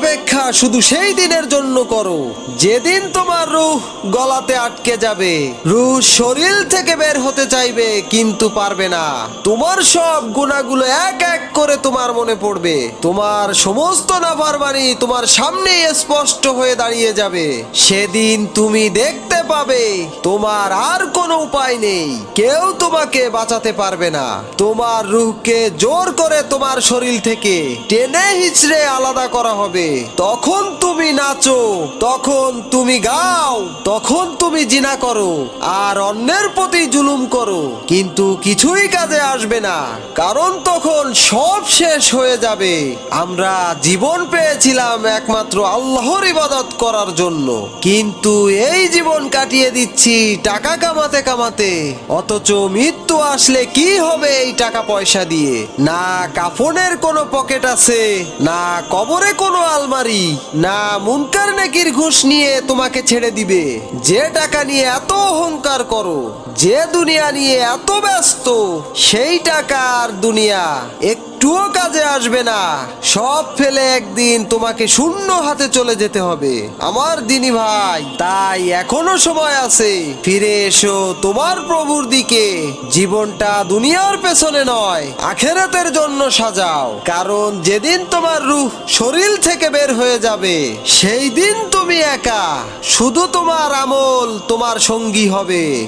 অপেক্ষা শুধু সেই দিনের জন্য করো। যেদিন তোমার রুহ গলাতে আটকে যাবে, রুহ শরীর থেকে বের হতে চাইবে, কিন্তু পারবে না। তোমার সব গুণাগুলো এক এক করে তোমার মনে পড়বে। তোমার সমস্ত নাফরমানি তোমার সামনে স্পষ্ট হয়ে দাঁড়িয়ে যাবে। সেদিন তুমি দেখতে পাবে, তোমার আর কোনো উপায় নেই। কেউ তোমাকে বাঁচাতে পারবে না। তোমার রুহকে জোর করে তোমার শরীর থেকে টেনে হিচড়ে আলাদা করা হবে। তখন তুমি নাচো, তখন তুমি গাও, তখন তুমি জিনা করো, আর অন্যের প্রতি জুলুম করো। কিন্তু কিছুই কাজে আসবে না, কারণ তখন সব শেষ হয়ে যাবে। আমরা জীবন পেয়েছিলাম একমাত্র আল্লাহর ইবাদত করার জন্য। কিন্তু এই জীবন কাটিয়ে দিচ্ছি টাকা কামাতে কামাতে। অথচ মৃত্যু আসলে কি হবে এই টাকা পয়সা দিয়ে? না কাফনের কোনো পকেট আছে, না কবরে কোনো আলমারি না মুনকার নেকির ঘুষ নিয়ে তোমাকে ছেড়ে দিবে। যে টাকা নিয়ে এত অহংকার করো, যে দুনিয়া নিয়ে এত ব্যস্ত, সেই টাকা আর দুনিয়া একটুও কাজে আসবে না। সব ফেলে একদিন তোমাকে শূন্য হাতে চলে যেতে হবে। আমার দিনী ভাই, তাই এখনও সময় আছে। ফিরে এসো তোমার প্রভুর দিকে। জীবনটা দুনিয়ার পেছনে নয়, আখেরাতের জন্য সাজাও। কারণ যেদিন তোমার রূহ শরীর থেকে বের হয়ে যাবে। সেই দিন তুমি একা। শুধু তোমার আমল তোমার সঙ্গী হবে।